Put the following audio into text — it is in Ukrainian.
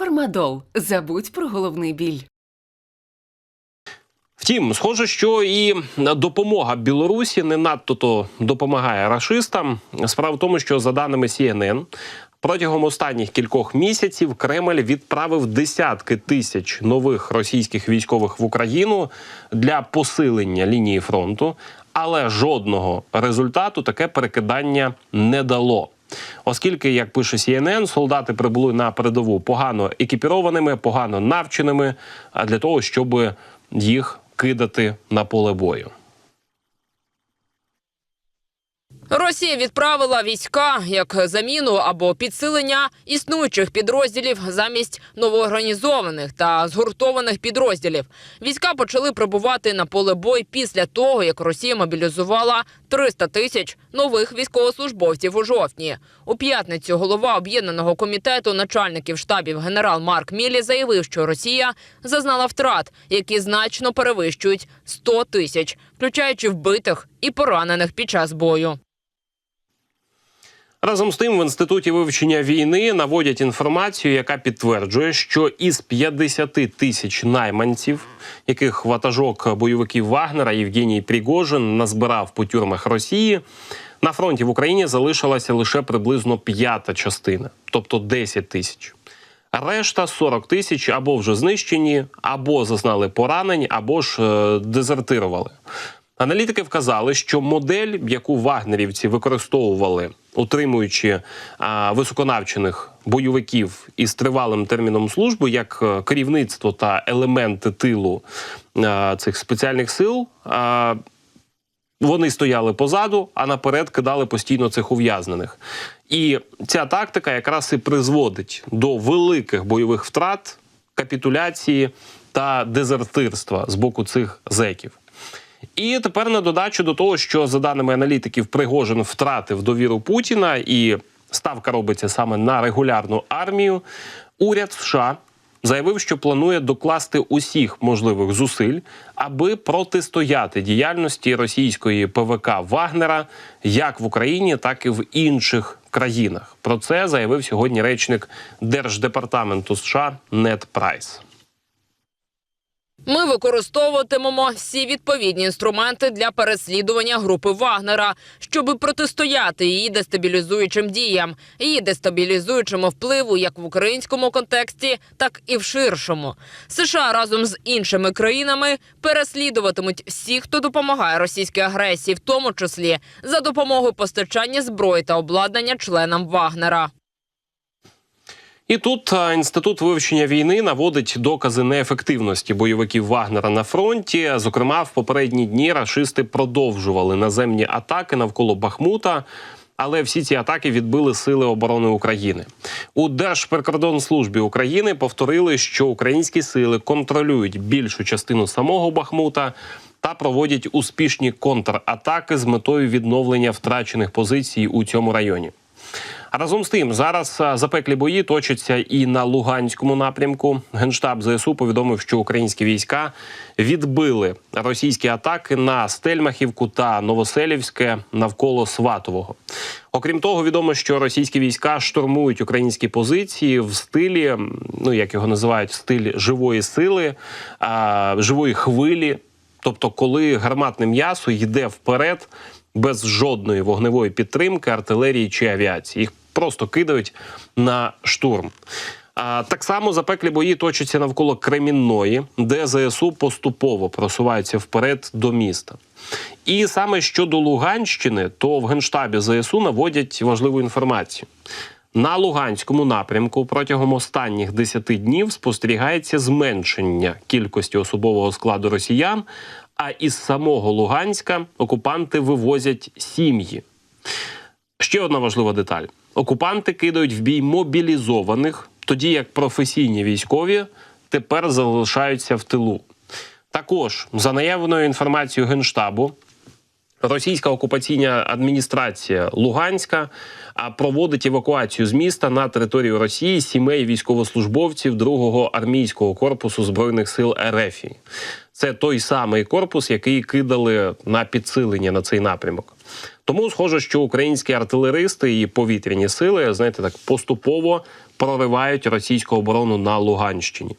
Фармадол. Забудь про головний біль. Втім, схоже, що і допомога Білорусі не надто то допомагає рашистам. Справа в тому, що за даними CNN, протягом останніх кількох місяців Кремль відправив десятки тисяч нових російських військових в Україну для посилення лінії фронту, але жодного результату таке перекидання не дало. Оскільки, як пише CNN, солдати прибули на передову погано екіпірованими, погано навченими, а для того, щоб їх кидати на поле бою. Росія відправила війська як заміну або підсилення існуючих підрозділів замість новоорганізованих та згуртованих підрозділів. Війська почали прибувати на поле бою після того, як Росія мобілізувала 300 тисяч нових військовослужбовців у жовтні. У п'ятницю голова об'єднаного комітету начальників штабів генерал Марк Мілі заявив, що Росія зазнала втрат, які значно перевищують 100 тисяч, включаючи вбитих і поранених під час бою. Разом з тим, в інституті вивчення війни наводять інформацію, яка підтверджує, що із 50 тисяч найманців, яких ватажок бойовиків Вагнера Євгеній Пригожин назбирав по тюрмах Росії, на фронті в Україні залишилася лише приблизно п'ята частина, тобто 10 тисяч. Решта 40 тисяч або вже знищені, або зазнали поранень, або ж е, дезертирували. Аналітики вказали, що модель, яку вагнерівці використовували, утримуючи а, високонавчених бойовиків із тривалим терміном служби, як е, керівництво та елементи тилу а, цих спеціальних сил. А, вони стояли позаду, а наперед кидали постійно цих ув'язнених. І ця тактика якраз і призводить до великих бойових втрат, капітуляції та дезертирства з боку цих зеків. І тепер на додачу до того, що за даними аналітиків, Пригожин втратив довіру Путіна, і ставка робиться саме на регулярну армію. Уряд США заявив, що планує докласти усіх можливих зусиль, аби протистояти діяльності російської ПВК Вагнера як в Україні, так і в інших країнах. Про це заявив сьогодні речник Держдепартаменту США Нед Прайс. Ми використовуватимемо всі відповідні інструменти для переслідування групи Вагнера, щоб протистояти її дестабілізуючим діям, її дестабілізуючому впливу як в українському контексті, так і в ширшому. США разом з іншими країнами переслідуватимуть всіх, хто допомагає російській агресії, в тому числі за допомогою постачання зброї та обладнання членам Вагнера. І тут інститут вивчення війни наводить докази неефективності бойовиків Вагнера на фронті. Зокрема, в попередні дні рашисти продовжували наземні атаки навколо Бахмута. Але всі ці атаки відбили сили оборони України у Держприкордонслужбі України. Повторили, що українські сили контролюють більшу частину самого Бахмута та проводять успішні контратаки з метою відновлення втрачених позицій у цьому районі. А разом з тим, зараз запеклі бої точаться і на Луганському напрямку. Генштаб ЗСУ повідомив, що українські війська відбили російські атаки на Стельмахівку та Новоселівське навколо Сватового. Окрім того, відомо, що російські війська штурмують українські позиції в стилі, ну як його називають, стиль живої сили, а, живої хвилі. Тобто, коли гарматне м'ясо йде вперед без жодної вогневої підтримки, артилерії чи авіації. Їх просто кидають на штурм. А так само запеклі бої точаться навколо Кремінної, де ЗСУ поступово просуваються вперед до міста. І саме щодо Луганщини, то в генштабі ЗСУ наводять важливу інформацію. На Луганському напрямку протягом останніх 10 днів спостерігається зменшення кількості особового складу росіян. А із самого Луганська окупанти вивозять сім'ї. Ще одна важлива деталь: окупанти кидають в бій мобілізованих, тоді як професійні військові тепер залишаються в тилу. Також за наявною інформацією генштабу. Російська окупаційна адміністрація Луганська проводить евакуацію з міста на територію Росії сімей військовослужбовців 2-го армійського корпусу збройних сил РФ. Це той самий корпус, який кидали на підсилення на цей напрямок. Тому схоже, що українські артилеристи і повітряні сили, знаєте, так поступово проривають російську оборону на Луганщині.